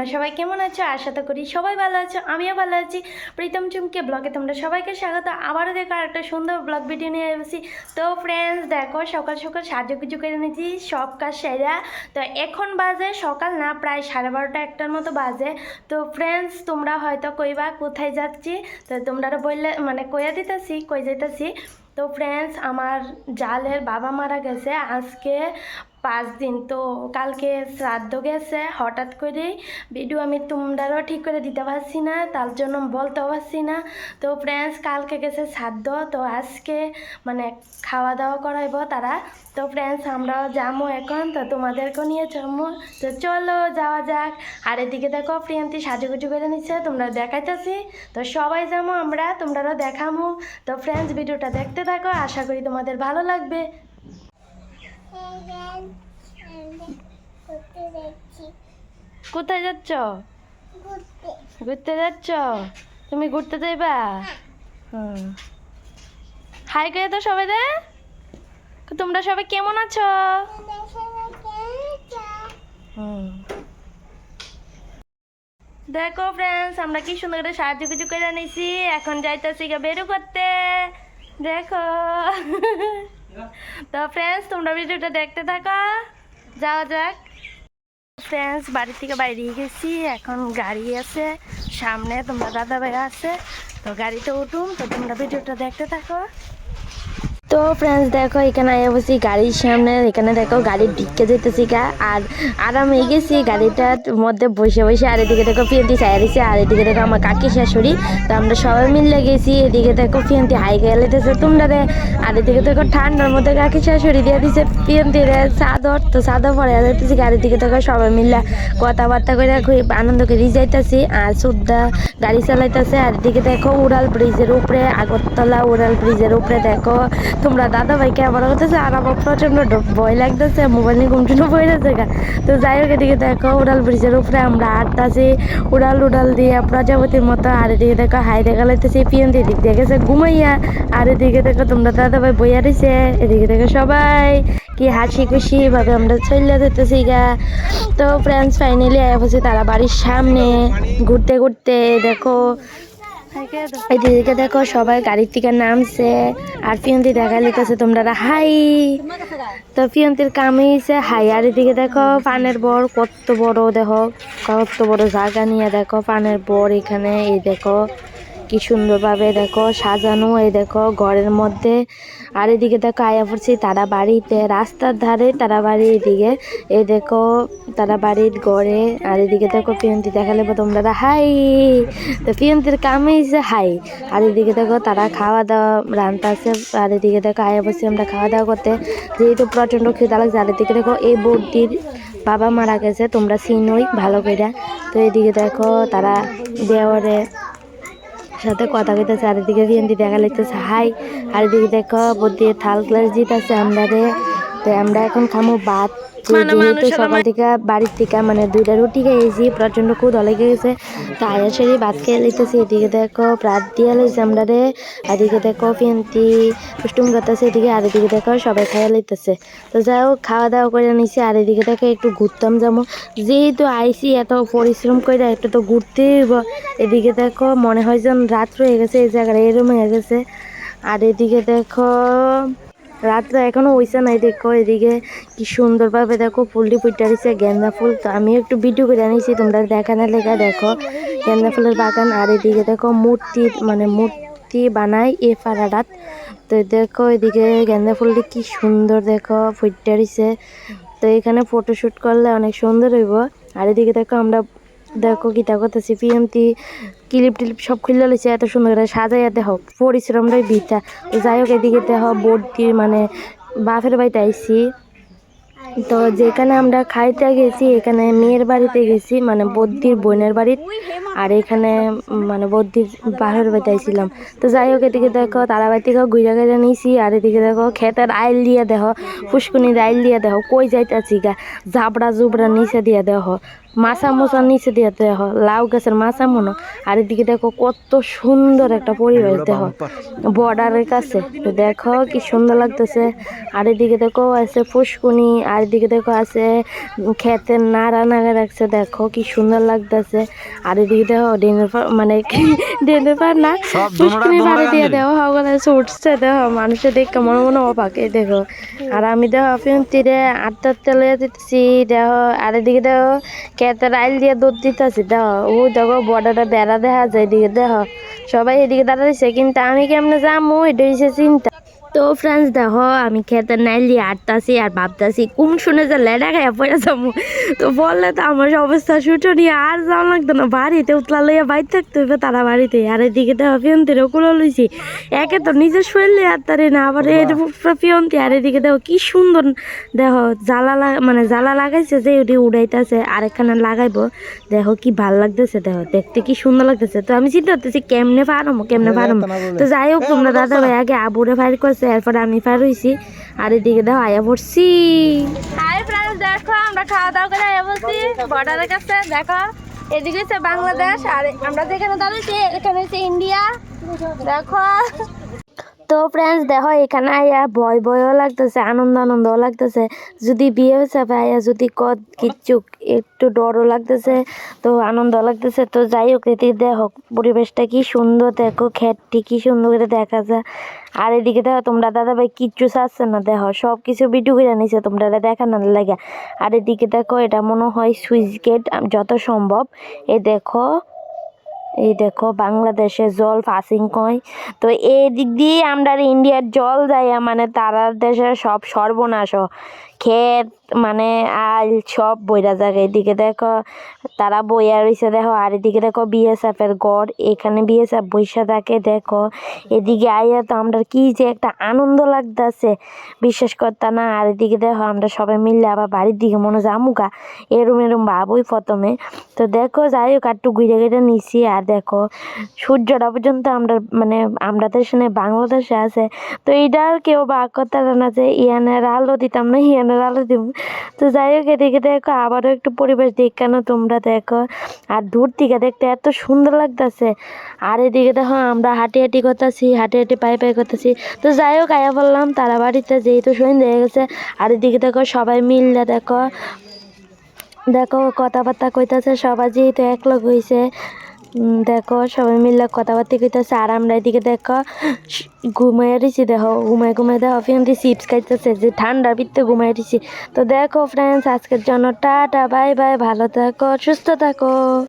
তোমরা সবাই কেমন আছো? আশা তো করি সবাই ভালো আছো, আমিও ভালো আছি। প্রীতম চুমকে ব্লগে তোমরা সবাইকে স্বাগত। আবারও দেখো একটা সুন্দর ব্লগ ভিডিও নিয়ে এসেছি। তো ফ্রেন্ডস দেখো সকাল সকাল কিছু করে নিয়েছি সব কাজ সেরা। তো এখন বাজে সকাল না, প্রায় সাড়ে বারোটা একটার মতো বাজে। তো ফ্রেন্ডস তোমরা হয়তো কইবা কোথায় যাচ্ছি? তো তোমরা বললে মানে কইয়া দিতেছি, কই যাইতেছি? তো ফ্রেন্ডস আমার জালের বাবা মারা গেছে। আজকে পাঁচ দিন। তো কালকে শ্রাদ্ধ গেছে, হঠাৎ করে ভিডিও আমি তোমরাও ঠিক করে দিতে পারছি না, তার জন্য বলতেও পারছি না। তো ফ্রেন্ডস কালকে গেছে শ্রাদ্ধ, তো আজকে মানে খাওয়া দাওয়া করাইব তারা। তো ফ্রেন্ডস আমরাও যাব এখন, তো তোমাদেরকেও নিয়ে যাব তো চলো যাওয়া যাক। আর এদিকে দেখো প্রিয়ান্তি সাজুগুজু করে নিচ্ছে, তোমরা দেখাইতেছি। তো সবাই যাব আমরা তোমরাও দেখামো। তো ফ্রেন্ডস ভিডিওটা দেখতে থাকো, আশা করি তোমাদের ভালো লাগবে। কোথায় যাচ্ছ? ঘুরতে যাচ্ছ? তুমি ঘুরতে যাইবা? হাই করে তো সবাই দে। তোমরা সবাই কেমন আছো? দেখো ফ্রেন্ডস আমরা কি সুন্দর করে সাহায্য কিছু করে নিছি এখন যাইতেছি বেরো করতে। দেখো। তো ফ্রেন্ডস তোমরা ভিডিওটা দেখতে থাকো। যাওয়া যাক। ফ্রেন্ডস বাড়ি থেকে বাইরে গেছি, এখন গাড়ি আছে, সামনে তোমরা দাদা ভাই আছে। তো গাড়িতে উঠুন, তো তোমরা ভিডিওটা দেখতে থাকো। তো ফ্রেন্ডস দেখো, এখানে আয়া বসি গাড়ির সামনে, এখানে দেখো গাড়ির ঢিকে যেতেছি গা, আর আরামে গেছি, গাড়িটার মধ্যে বসে বসে, আর এদিকে দেখো ফিয়ান্তি দিছে, আর এদিকে দেখো আমার কাকি শাশুড়ি, তো আমরা সবাই মিলে গেছি, এদিকে দেখো ফিয়ান্তি হাই গেলেতেছে তোমরা রে, আর এদিকে দেখো ঠান্ডার মধ্যে কাকি শাশুড়ি দিয়ে দিছে ফিয়ান্তি রে, চাদর, তো চাদর পরে যেতেছি গাড়ির দিকে দেখো সবাই মিলে কথাবার্তা করে খুব আনন্দ করে যাইতেছি, আর সুদ্ধা গাড়ি চালাইতেছে, আর এদিকে দেখো উড়াল ব্রিজের উপরে, আগরতলা উড়াল ব্রিজের উপরে, দেখো তোমরা দাদা ভাইকে আবার হতেছে, আর আমার প্রচণ্ড ভয় লাগতেছে মোবাইল নিয়ে বই যাচ্ছে গা। তো যাই হোক, এদিকে দেখো, উড়াল ব্রিজের উপরে আমরা আটতাছি। উড়াল উড়াল দিয়ে প্রজাপতির মতো, আর এদিকে দেখো, হাই দেখা লাগতেছি, পিয়ন দিক দিয়ে গেছে ঘুমাইয়া। আর এদিকে দেখো, তোমরা দাদা ভাই বইয়া রয়েছে এদিকে দেখো সবাই, কি হাসি খুশি ভাবে আমরা চলে যেতেছি গা। তো ফ্রেন্ডস ফাইনালি আয়া বসে তারা বাড়ির সামনে। ঘুরতে ঘুরতে দেখো এদিকে দেখো সবাই গাড়ির থেকে নামছে। আর পিয়ন্তি দেখা লিখেছে তোমরা হাই। তো পিয়ন্তির কামে হাই। আর এদিকে দেখো পানের বর কত বড়, দেখো, কত বড় জায়গা নিয়ে দেখো পানের বর এখানে। এই দেখো কি সুন্দরভাবে দেখো সাজানো, এই দেখো ঘরের মধ্যে। আর এদিকে দেখো আয়া পড়ছি তারা বাড়িতে, রাস্তার ধারে তারা বাড়ি এদিকে। এই দেখো তারা বাড়ির ঘরে, আর এদিকে দেখো পিয়ন্তি দেখালে তোমরা হাই। তো পিয়ন্তির কামে হাই। আর এদিকে দেখো তারা খাওয়া দাওয়া রান্তাছে আর এদিকে দেখো আয়া পড়ছি আমরা খাওয়া দাওয়া করতে। যেহেতু প্রচণ্ড খিদা লাগছে, আর এদিকে দেখো এই বৌদির বাবা মারা গেছে, তোমরা চিনোই ভালো করে তো এদিকে দেখো তারা দেওয়ারে সাথে কথা কইতেছে আর এদিকে বিএনটি দেখা লাগতেছে। হাই, আর এদিকে দেখো বুদ্ধি থাল ক্লাস জিত আছে আমরা রে তো আমরা এখন খামো ভাত। যেহেতু সকাল থেকে বাড়ির থেকে মানে দুইটা রুটি খেয়েছি প্রচণ্ড খুব লেগে গেছে। তো আয়া সেরি ভাত খেয়ে লিতেছি এদিকে দেখো প্রাত দিয়ে লাইছে আমরা রে আর এদিকে দেখো পিয়ন্তি পুষ্টুম করতেছে এদিকে আর এদিকে দেখো সবাই খাইয়া লইতেছে। তো যাই হোক খাওয়া দাওয়া করে নিছি আর এদিকে দেখো একটু ঘুরতাম যাব। যেহেতু আইসি এত পরিশ্রম করে একটু তো ঘুরতে হইব। এদিকে দেখো মনে হয় যেন রাত হয়ে গেছে এই জায়গাটা এরম হয়ে গেছে। আর এদিকে দেখো রাত্রে এখনও হইছে নাই দেখো এদিকে কি সুন্দরভাবে দেখো ফুলটি দিচ্ছে গেন্দা ফুল। তো আমি একটু ভিডিও করে আনিছি, তোমরা দেখানোর লেখা দেখো। গেন্দা ফুলের বাগান, আর এদিকে দেখো মূর্তি মানে মূর্তি বানায় এ পাড়াটাত তো দেখো এদিকে গেন্দা ফুলটি কি সুন্দর দেখো দিচ্ছে তো এখানে ফটোশ্যুট করলে অনেক সুন্দর হইব। আর এদিকে দেখো আমরা দেখো কিতা করতেছি পিএমটি ক্লিপ টিলিপ সব খুলে লইছে, এত সুন্দর করে সাজাইয়া দেহ পরিশ্রমটাই তো যাই হোক, এদিকে দেহ বোর্ডটি মানে বাফের বাড়িতে আইসি তো যেখানে আমরা খাইতে গেছি, এখানে মেয়ের বাড়িতে গেছি মানে বদ্দির বোনের বাড়ির। আর এখানে মানে বদ্দির বাহের বাড়িতে আইছিলাম। তো যাই হোক, এদিকে দেখো তারা বাড়ি থেকেও গুইরা গাইরা নিয়েছি আর এদিকে দেখো খেতের আইল দিয়ে দেখো, ফুসকুনির আইল দিয়ে দেহ কই যাইতাছি গা? জাবড়া জুবড়া নিচে দিয়ে দেখো, মাছা মোচার নিচে দিয়ে দেখো, লাউ গাছের মাছা মনো। আর এদিকে দেখো, কত সুন্দর একটা পরিবেশ দেখো বর্ডারের কাছে। তো দেখো, কি সুন্দর লাগতেছে। আর এদিকে দেখো, আছে পুষ্কুনি আর এদিকে দেখো, আছে খেতের নাড়া নাড়া রাখছে, দেখো, কি সুন্দর লাগতেছে। আর এদিকে দেখো ডেনের মানে ডেনের পার না সব পুষ্কুনি দিয়ে দেখো হওয়া উঠছে দেখো মানুষের দেখে মনে মনে অবাক এই দেখো আর আমি দেখো ফিন তীরে আটটা তেলে দিতেছি দেখো আর এদিকে দেখো ক্ষেতের আইল দিয়ে দুধ দিতেছি দেখো ও দেখো বর্ডারে বেড়া দেখা যায় এদিকে দেখো সবাই এদিকে দাঁড়াইছে কিন্তু আমি কেমনে যাব এটা হচ্ছে চিন্তা। তো ফ্রেন্ডস দেখো আমি খেতে নাইল আটতাছি আর ভাবতাছি কোন শুনে যে লেডা খাইয়া পড়ে যাব তো বললে তো আমার অবস্থা শুটো নিয়ে আর যাওয়া লাগতো না। বাড়িতে উতলা লইয়া বাইর থাকতে হইবে তারা বাড়িতে। আর এদিকে দেখো পিয়ন্তিরে কুলো লইছি। একে তো নিজের শরীরে আর তারে না আবার পিয়ন্তি আর এদিকে দেখো কি সুন্দর দেখো জ্বালা মানে জ্বালা লাগাইছে যে ওটি উড়াইতেছে আর এখানে লাগাইবো। দেখো কি ভালো লাগতেছে দেখো দেখতে কি সুন্দর লাগতেছে। তো আমি চিন্তা করতেছি কেমনে পারমো কেমনে পারমো তো যাই হোক তোমরা দাদা ভাই আগে আবুরে ফায়ার করছে এরপরে আমি ফায়ার হইছি। আর এদিকে দেখো আয়া পড়ছি। দেখো আমরা খাওয়া দাওয়া করে বলছি, বর্ডারের কাছে, দেখো, এদিকে হচ্ছে বাংলাদেশ, আর আমরা যেখানে দাঁড়িয়েছি, এখানে হচ্ছে ইন্ডিয়া, দেখো। তো ফ্রেন্ডস দেখো, এখানে আইয়া ভয় ভয়ও লাগতেছে, আনন্দ আনন্দও লাগতেছে। যদি বিয়ে হয়েছে ভাইয়া যদি কত কিচ্ছু, একটু ডরও লাগতেছে, তো আনন্দ লাগতেছে। তো যাই হোক এদিকে দেখো, পরিবেশটা কি সুন্দর, দেখো খেতটি কি সুন্দর করে দেখা যায়। আর এদিকে দেখো, তোমরা দাদা ভাই কিচ্ছু চাচ্ছে না, দেখো সব কিছু ভিডিও করে নিছে, তোমরা দেখানোর লাগে। আর এদিকে দেখো, এটা মনে হয় সুইচ গেট, যত সম্ভব। এ দেখো এই দেখো, বাংলাদেশে জল পাসিং কয় তো এই দিক দিয়ে আমরা ইন্ডিয়ার জল যাইয়া মানে তারার দেশের সব সর্বনাশ। ক্ষেত মানে আল সব বইরা জায়গা এদিকে দেখো, তারা বইয়া রয়েছে দেখো। আর এদিকে দেখো বিএসএফ এর গড় এখানে বিএসএফ বৈশা থাকে, দেখো। এদিকে আইয়া তো আমরা কি যে একটা আনন্দ লাগতেছে, বিশ্বাস করতে না। আর এদিকে দেখো, আমরা সবাই মিললে আবার বাড়ির দিকে মনে আমুকা এরম এরম ভাবই প্রথমে। তো দেখো, যাই হোক একটু ঘুরে ঘুরে নিছি। আর দেখো, সূর্যটা পর্যন্ত আমরা মানে আমরা শুনে বাংলাদেশে আছে। তো এইটা আর কেউ বা করতে না যে, ইয়ানের আলো দিতাম না ইয়ানের আলো দিব। তো যাই হোক, এদিকে দেখো আবারও একটু পরিবেশ দেখ কেন তোমরা দেখো। আর দূর থেকে দেখতে এত সুন্দর লাগতেছে। আর এদিকে দেখো আমরা হাঁটি হাঁটি করতেছি, হাঁটি হাঁটি পাই পাই করতেছি। তো যাই হোক, আয়া বললাম তারা বাড়িতে যেহেতু সন্ধ্যে হয়ে গেছে, আর এদিকে দেখো সবাই মিললে দেখো। দেখো কথাবার্তা কইতাছে, সবাই যেহেতু একলগ হয়েছে দেখো, সবাই মিলে কথাবার্তা কইতাছে, আর আমরা এদিকে দেখো ঘুমাই রেছি দেখো ঘুমাই ঘুমাই দেখো ফিন্দি চিপস খাইতেছে, যে ঠান্ডা ভিতরে ঘুমাই রেছি তো দেখো ফ্রেন্ডস আজকের জন্য টাটা, বাই বাই, ভালো থাকো, সুস্থ থাকো।